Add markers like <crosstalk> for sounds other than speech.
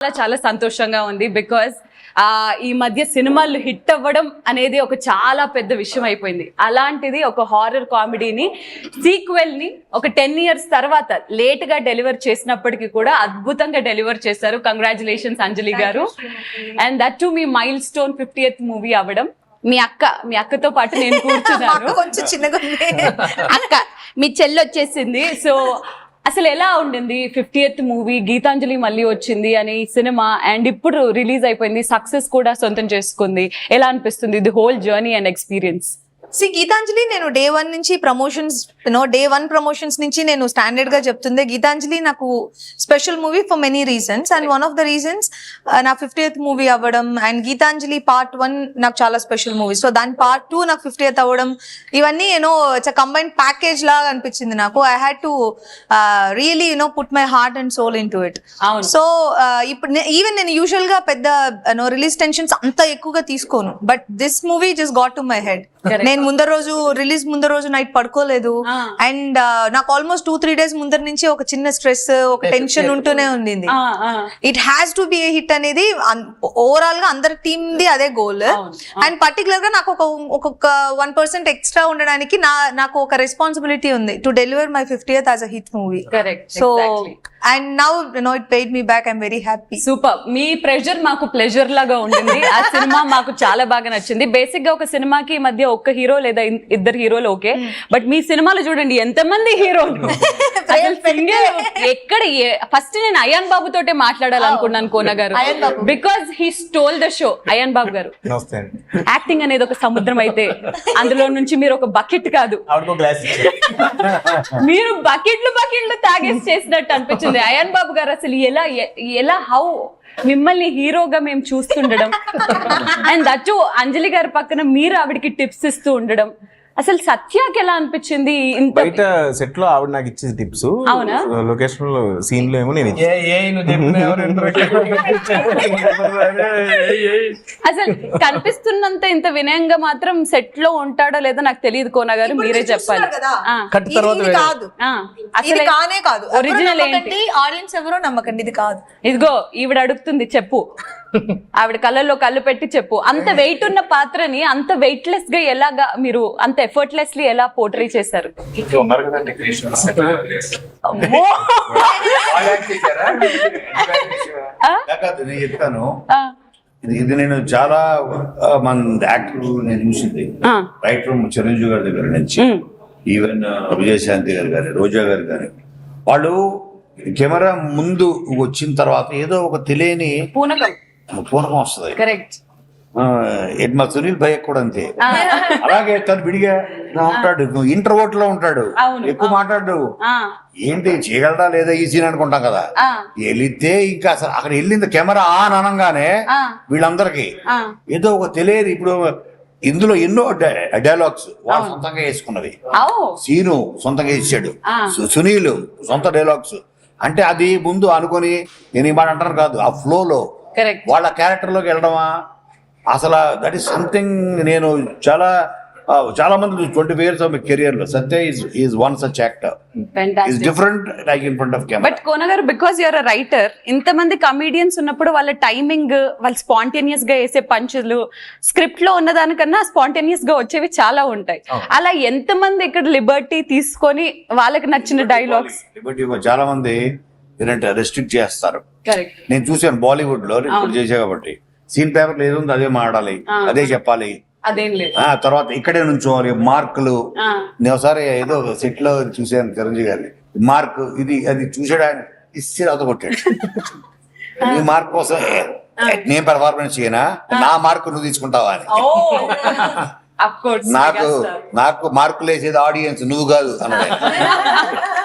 చాలా చాలా సంతోషంగా ఉంది బికాస్ ఆ ఈ మధ్య సినిమాలు హిట్ అవ్వడం అనేది ఒక చాలా పెద్ద విషయం అయిపోయింది. అలాంటిది ఒక హారర్ కామెడీని సీక్వెల్ని ఒక టెన్ ఇయర్స్ తర్వాత లేట్గా డెలివర్ చేసినప్పటికీ కూడా అద్భుతంగా డెలివర్ చేశారు. Congratulations Anjali garu. And that too me milestone fiftieth movie అవ్వడం. మీ అక్క మీ అక్కతో పాటు నేను <laughs> కూర్చున్నాను. కొంచెం చిన్నగా అక్క మీ చెల్లి వచ్చేసింది. సో అసలు ఎలా ఉండింది? ఫిఫ్టీ ఎత్ మూవీ గీతాంజలి మళ్ళీ వచ్చింది అని సినిమా అండ్ ఇప్పుడు రిలీజ్ అయిపోయింది సక్సెస్ కూడా సొంతం చేసుకుంది. ఎలా అనిపిస్తుంది? The whole journey and experience see Geethanjali నేను డే వన్ నుంచి promotions no day one promotions నుంచి నేను స్టాండర్డ్గా చెప్తుంది గీతాంజలి నాకు special movie for many reasons and one of the reasons నా ఫిఫ్టీ మూవీ అవ్వడం అండ్ గీతాంజలి పార్ట్ వన్ నాకు చాలా స్పెషల్ మూవీ సో దాని పార్ట్ టూ నాకు ఫిఫ్టీ ఎత్ అవ్వడం ఇవన్నీ యూనో ఇట్స్ కంబైన్ ప్యాకేజ్ లాగా అనిపించింది నాకు. I had to really you know put my heart and soul into it. So ఇప్పుడు ఈవెన్ నేను యూజువల్గా పెద్ద నో రిలీజ్ టెన్షన్స్ అంత ఎక్కువగా తీసుకోను. But this movie just got to my head. నేను ముందర రోజు రిలీజ్ ముందర రోజు నైట్ పడుకోలేదు. అండ్ నాకు ఆల్మోస్ట్ టూ త్రీ డేస్ ముందర నుంచి ఒక చిన్న స్ట్రెస్ ఒక టెన్షన్ ఉంటూనే ఉండింది. It has to be a hit అనేది ఓవరాల్గా అందరి టీమ్ ది అదే గోల్ అండ్ పర్టికులర్గా నాకు ఒక ఒక్కొక్క వన్ పర్సెంట్ ఎక్స్ట్రా ఉండడానికి నా నాకు ఒక రెస్పాన్సిబిలిటీ ఉంది to deliver my fiftieth as a hit movie so and now no it paid me back I'm very happy super me pressure మాకు ప్లెజర్ లాగా ఉండింది. ఆ సినిమా మాకు చాలా బాగా నచ్చింది. బేసిక్గా ఒక సినిమాకి మధ్య ఒక్క హీరో లేదా ఇద్దరు హీరోలు ఓకే. బట్ మీ సినిమాలో చూడండి ఎంతమంది హీరోలు? <laughs> ఎక్కడ ఫస్ట్ నేను అయాన్ బాబు తోటే మాట్లాడాలనుకున్నాను Kona garu. Ayaan babu. Because he stole the show Ayaan babu garu. Acting అనేది ఒక సముద్రం అయితే అందులో నుంచి మీరు ఒక బకెట్ కాదు. మీరు బకెట్లు బకెట్లు తాగేసి చేసినట్టు అనిపించింది. అయాన్ బాబు గారు అసలు ఎలా ఎలా హౌ మిమ్మల్ని హీరోగా మేము చూస్తుండడం. అండ్ దట్టు అంజలి గారి పక్కన మీరు ఆవిడకి టిప్స్ ఇస్తూ ఉండడం. అసలు సత్యాకి ఎలా అనిపించింది? ఇంత బయట సెట్లో ఆవిడ నాకు ఇచ్చేది టిప్స్. అవునా? లొకేషన్లో సీన్లో ఏమో నేను ఇచ్చాను. ఏ ఏ నువ్వు చెప్పిన ఎవరు <laughs> అసలు కనిపిస్తున్నంత ఇంత వినయంగా మాత్రం సెట్లో ఉంటాడో లేదో నాకు తెలియదు కోన గారు. మీరే చెప్పాలి. ఆ, కట్ తర్వాత ఇది వేరే. కాదు. ఆ, ఇది అసలు కానే కాదు. ఒరిజినల్ ఏంటి? ఆడియన్స్ ఎవరో నమ్మకండి ఇది కాదు. ఇదిగో ఈవిడ అడుగుతుంది చెప్పు. ఆవిడ కళ్ళల్లో కళ్ళు పెట్టి చెప్పు. అంత వెయిట్ ఉన్న పాత్రని అంత వెయిట్లెస్గా ఎలాగా మీరు అంత ఎఫర్ట్లెస్లీ ఎలా పోర్ట్రీ చేశారు? చెప్తాను. ఇది నేను చాలా మన యాక్టర్ నేను చూసింది. రైట్ ఫ్రమ్ చిరంజీవి గారి దగ్గర నుంచి. ఈవెన్ విజయశాంతి గారు కానీ రోజా గారు కానీ. వాళ్ళు కెమెరా ముందు వచ్చిన తర్వాత ఏదో ఒక తెలియని పూనకం. పూనకం వస్తుంది. కరెక్ట్. మా సునీల్ భయ్య కూడా అంతే. అలాగే తను విడిగా ఉంటాడు ఇంటర్వోట్లో ఉంటాడు. ఎక్కువ మాట్లాడు. ఏంటి చేయగలరా లేదా ఈ సీన్ అనుకుంటాం కదా. వెళితే ఇంకా అసలు అక్కడ వెళ్ళింది కెమెరా ఆన్ అనగానే. వీళ్ళందరికీ ఏదో ఒక తెలియదు. ఇప్పుడు ఇందులో ఎన్నో డైలాగ్స్ వాళ్ళు సొంతంగా వేసుకున్నది సీను సొంతంగా ఇచ్చాడు సునీల్ సొంత డైలాగ్స్. అంటే అది ముందు అనుకొని నేను ఈ మాట అంటాను కాదు. ఆ ఫ్లోలో కరెక్ట్ వాళ్ళ క్యారెక్టర్లోకి వెళ్ళడమా? అసలు దట్ ఈస్ సంథింగ్ నేను చాలా చాలా మంది ట్వంటీ ఇయర్స్ ఆఫ్ కెరియర్లో Satya is is one such actor fantastic different like in front of camera but Kona garu because you are a writer ఇంతమంది కమీడియన్స్ ఉన్నప్పుడు వాళ్ళ టైమింగ్ వాళ్ళు స్పాంటేనియస్గా వేసే పంచులు స్క్రిప్ట్లో ఉన్నదానికన్నా స్పాంటేనియస్గా వచ్చేవి చాలా ఉంటాయి. అలా ఎంతమంది ఇక్కడ లిబర్టీ తీసుకొని వాళ్ళకి నచ్చిన డైలాగ్స్ లిబర్టీ చాలా మంది ఏంటంటే రెస్ట్రిక్ట్ చేస్తారు. నేను చూశాను బాలీవుడ్లో ఇప్పుడు చేసా కాబట్టి. సీన్ పేపర్ ఏదో అదే మాడాలి. అదే చెప్పాలి. తర్వాత ఇక్కడే నుంచోవాలి మార్కులు. నేను ఒకసారి ఏదో సెట్లో చూశాను చిరంజీవి గారిని. మార్క్ ఇది అది చూసాడు ఇస్తే కొట్టాడు. నీ మార్క్ కోసం "ఏ, నేను పెర్ఫార్మెన్స్ చేయనా? నా మార్కు నువ్వు తీసుకుంటావా అని. నాకు నాకు మార్కులు వేసేది ఆడియన్స్ నువ్వు కాదు ఆయన. <laughs>